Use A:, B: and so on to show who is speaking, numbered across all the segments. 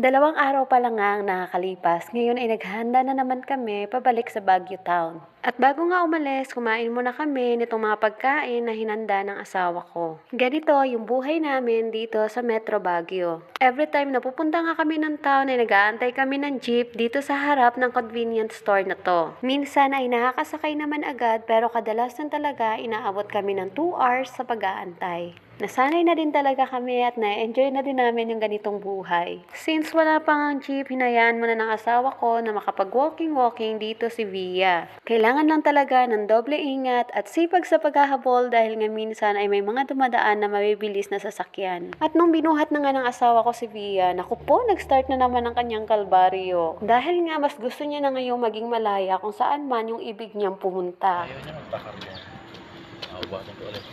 A: Dalawang araw pa lang ang nakakalipas, ngayon ay naghanda na naman kami pabalik sa Baguio Town. At bago nga umalis, kumain muna kami nitong mga pagkain na hinanda ng asawa ko. Ganito yung buhay namin dito sa Metro Baguio. Every time na pupunta nga kami ng town ay nag-aantay kami ng jeep dito sa harap ng convenience store na to. Minsan ay nakakasakay naman agad pero kadalasan talaga inaabot kami ng 2 hours sa pag-aantay. Nasanay na din talaga kami at na-enjoy na din namin yung ganitong buhay. Since wala pang ang jeep, hinayaan muna ng asawa ko na makapag-walking-walking dito si Via. Kailangan lang talaga ng doble ingat at sipag sa paghahabol dahil nga minsan ay may mga dumadaan na mabibilis na sasakyan. At nung binuhat na nga ng asawa ko si Via, naku po, nag-start na naman ang kanyang kalbaryo. Dahil nga mas gusto niya na ngayong maging malaya kung saan man yung ibig niyang pumunta.
B: Ayaw niya magpakar mo. Awa ko ulit.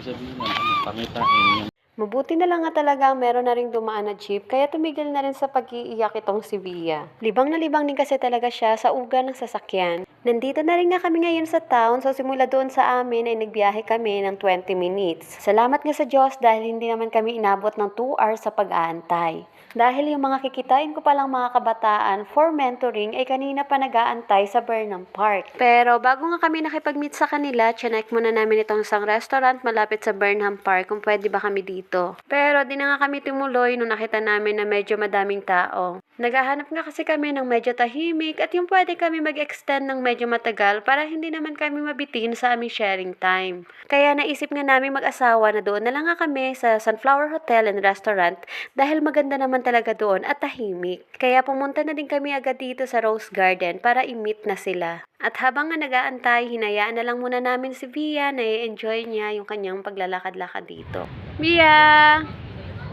B: Sabihin na, ano, pangitain yung
A: Mabuti na lang nga talaga meron na ring dumaan na jeep kaya tumigil na rin sa pag-iiyak itong si Via. Libang na libang din kasi talaga siya sa uga ng sasakyan. Nandito na rin nga kami ngayon sa town so simula doon sa amin ay nagbiyahe kami ng 20 minutes. Salamat nga sa Diyos dahil hindi naman kami inabot ng 2 hours sa pag-aantay. Dahil yung mga kikitain ko palang mga kabataan for mentoring ay kanina pa nag-aantay sa Burnham Park. Pero bago nga kami nakipag-meet sa kanila, chinek muna namin itong isang restaurant malapit sa Burnham Park kung pwede ba kami dito. Pero di na nga kami tumuloy nung nakita namin na medyo madaming tao. Naghahanap nga kasi kami ng medyo tahimik at yung pwede kami mag-extend ng medyo matagal para hindi naman kami mabitin sa aming sharing time. Kaya naisip nga namin mag-asawa na doon na lang nga kami sa Sunflower Hotel and Restaurant dahil maganda naman talaga doon at tahimik. Kaya pumunta na din kami agad dito sa Rose Garden para i-meet na sila. At habang nga nag-aantay, hinayaan na lang muna namin si Via na i-enjoy niya yung kanyang paglalakad-lakad dito. Via!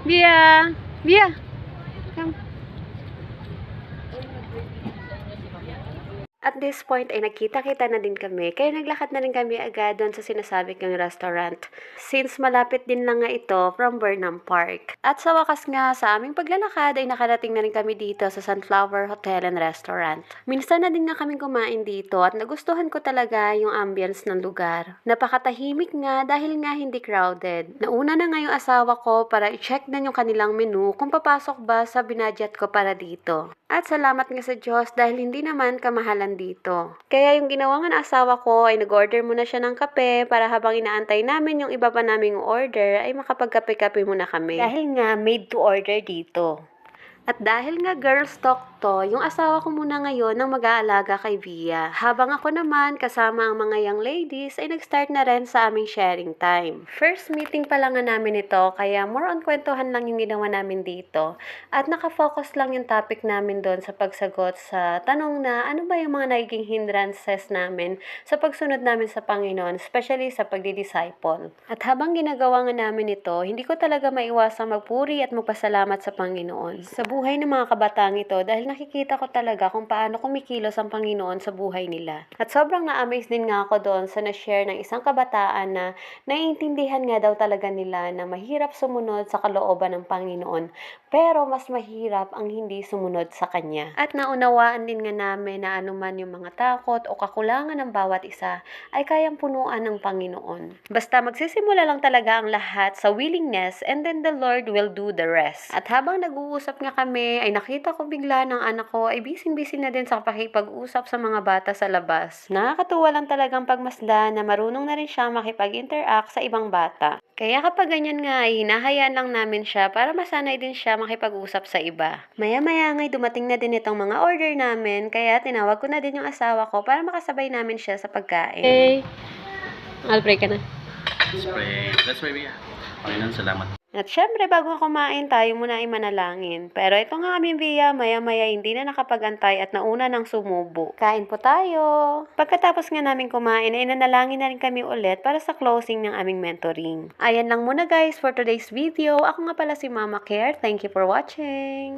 A: Via! Via! Come. At this point ay nagkita-kita na din kami, kaya naglakad na rin kami agad doon sa sinasabi kong restaurant. Since malapit din lang nga ito from Burnham Park. At sa wakas nga, sa aming paglalakad ay nakarating na rin kami dito sa Sunflower Hotel and Restaurant. Minsan na din nga kami kumain dito at nagustuhan ko talaga yung ambience ng lugar. Napakatahimik nga dahil nga hindi crowded. Nauna na nga yung asawa ko para i-check din yung kanilang menu kung papasok ba sa binadget ko para dito. At salamat nga sa Diyos dahil hindi naman kamahalan dito. Kaya yung ginawa nga ng asawa ko ay nag-order muna siya ng kape para habang inaantay namin yung iba pa naming order ay makapagkape-kape muna kami. Dahil nga made to order dito. At dahil nga girls talk to, yung asawa ko muna ngayon ang mag-aalaga kay Via. Habang ako naman, kasama ang mga young ladies, ay nag-start na rin sa aming sharing time. First meeting pa lang namin ito, kaya more on kwentuhan lang yung ginawa namin dito. At nakafocus lang yung topic namin doon sa pagsagot sa tanong na ano ba yung mga nagiging hindrances namin sa pagsunod namin sa Panginoon, especially sa pagdi-disciple. At habang ginagawa nga namin ito, hindi ko talaga maiwasang magpuri at magpasalamat sa Panginoon. Sa buhay ng mga kabataan ito dahil nakikita ko talaga kung paano kumikilos ang Panginoon sa buhay nila. At sobrang na-amaze din nga ako doon sa na-share ng isang kabataan na naiintindihan nga daw talaga nila na mahirap sumunod sa kalooban ng Panginoon pero mas mahirap ang hindi sumunod sa Kanya. At naunawaan din nga namin na anuman yung mga takot o kakulangan ng bawat isa ay kayang punuan ng Panginoon. Basta magsisimula lang talaga ang lahat sa willingness and then the Lord will do the rest. At habang nag-uusap nga kami ay nakita ko bigla ng anak ko ay busy-busy na din sa pakipag-usap sa mga bata sa labas. Nakakatuwa lang talagang pagmasda na marunong na rin siya makipag-interact sa ibang bata. Kaya kapag ganyan nga ay hinahayaan lang namin siya para masanay din siya makipag-usap sa iba. Maya-maya nga'y dumating na din itong mga order namin kaya tinawag ko na din yung asawa ko para makasabay namin siya sa pagkain. Hey! Alpray ka na.
B: spray. Let's pray, Bia. Panginoon, salamat.
A: At syempre, bago kumain, tayo muna ay manalangin. Pero ito nga aming Via, maya-maya hindi na nakapagantay at nauna ng sumubo. Kain po tayo! Pagkatapos nga namin kumain, ay nanalangin na rin kami ulit para sa closing ng aming mentoring. Ayan lang muna guys for today's video. Ako nga pala si Mama Care. Thank you for watching!